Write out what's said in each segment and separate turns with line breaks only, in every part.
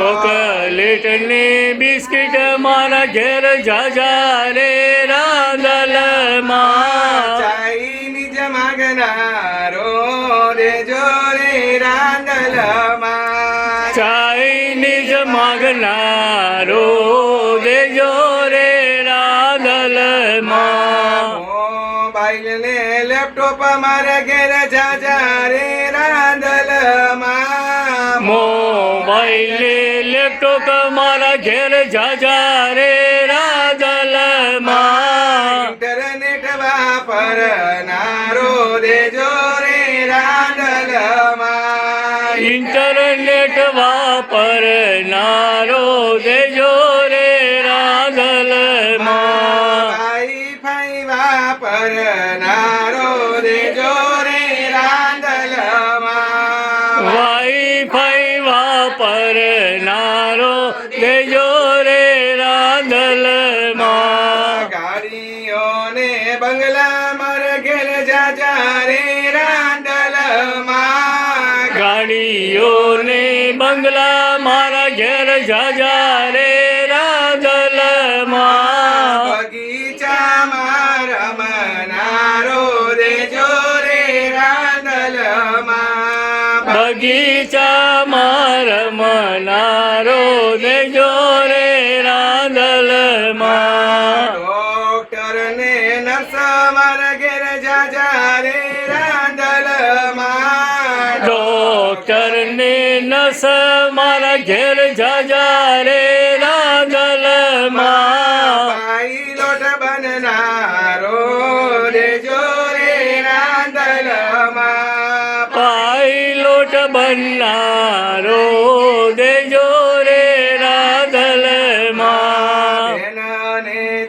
Chocolate ને biscuit મારા ઘેર જાજા રે રાંદલમાં.
ચાઈનીજ માગનારો જો રે રાંદલમાં.
ચાઇનીઝ માગનારો દેજો રે રાંદલમાં.
મોબાઈલ ને લેપટોપ મારા ઘેર જાજા રે રાંદલમાં.
મોબાઈલ લેપટોપ મારા ઘેર જાજા રે રાંદલમાં
ઇન્ટરનેટ વાપરનારો દેજો રે રાંદલમાં
ઇન્ટરનેટ વાપરનારો દેજો રે રાંદલમાં
વાઈફાઈ વાપરનારો
વાપરનારો દેજો રે રાંદલમાં
ગાડીઓને બંગલા મર ઘેર જાજા રે રાંદલમાં
ગાડીઓને બંગલા મારા ઘેર જાજા
બગીચામાં રમનારો ને જોરે રાંદલમાં. ડોક્ટર ને નર્સ મારા ઘેર જાજા રે રાંદલમાં.
ડોક્ટર ને નસ મારા ઘેર જાજા રે
પાયલોટ બનનારો દેજો રે રાધલમાં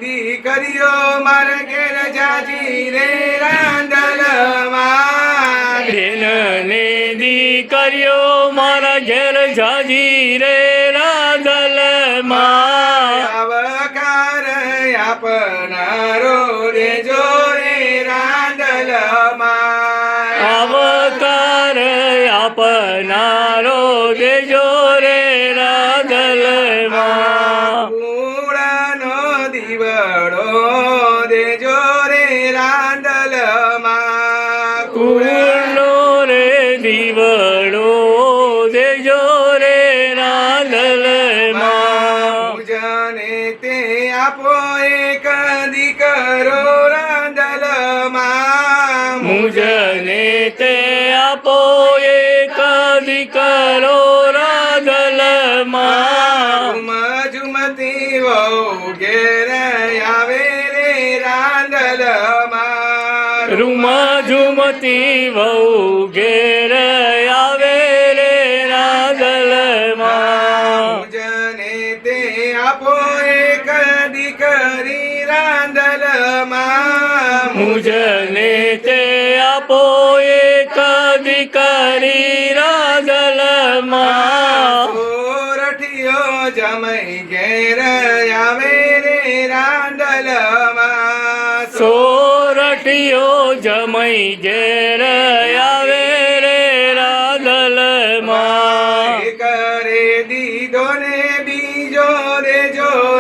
દીકરીઓ મારા ઘેર જાજી રે રાંદલમાં
માં દીકરીઓ મારા ઘેર જાજી રે રાંદલમાં
આવકાર આપનારો દેજો
આપનારો ગેજો રે રાંદલમાં
કુળનો દીવડો દેજો રે રાંદલમાં
કુળનો રે દીવડો દેજો રે રાંદલમાં
પૂજને તે આપો એક દીકરો રાંદલમાં
મુજને તે
ઘેર આવે રે રાંદલમાં
રૂમા ઝુમતી વહુ ઘેર આવે રે રાંદલમાં
જને તે આપો એક દીકરી રાંદલમાં
મુજને તે આપો એક દીકરી રાંદલમાં
રઠિયો જમઈ ઘેર આવે
સોરઠિયો જમઈ ઘેર આવે રે રાંદલમાં
કરે દીધો ને બીજો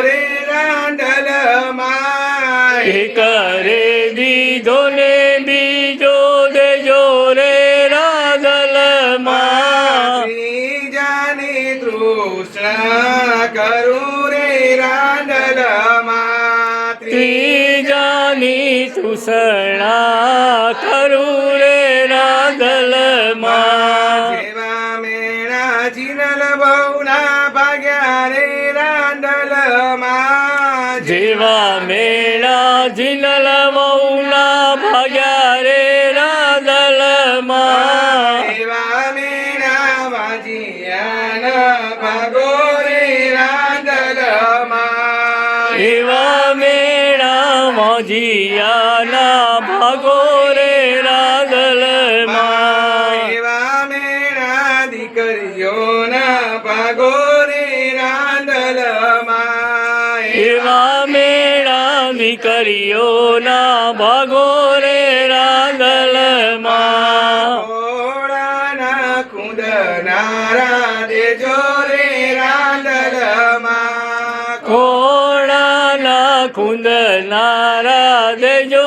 રે રાંદલમાં
કરે દીધો ને બીજો દેજો રે રાંદલમાં
ત્રીજાની તૃષ્ણા કરું રે રાંદલમાં
ત્રીજાની તુષણા કરું રે રાંદલમાં
જેવા મેણા જીનલ બહુના ભાગ્યા રે રાંદલમાં
જેવા મેળા જીનલ મૌના ભાગ્યા રે રાંદલમાં
એવા મેણા વાજિયાના ભાગો રે રાંદલમાં
એવા મેળા મોજિયાના ભાગો રે રાંદલમાં.
માં દીકરીઓના ભાગો રે રાંદલમાં.
એવા મેળા દીકરીઓના ભાગો કોળાના ખુંદનારા દેજો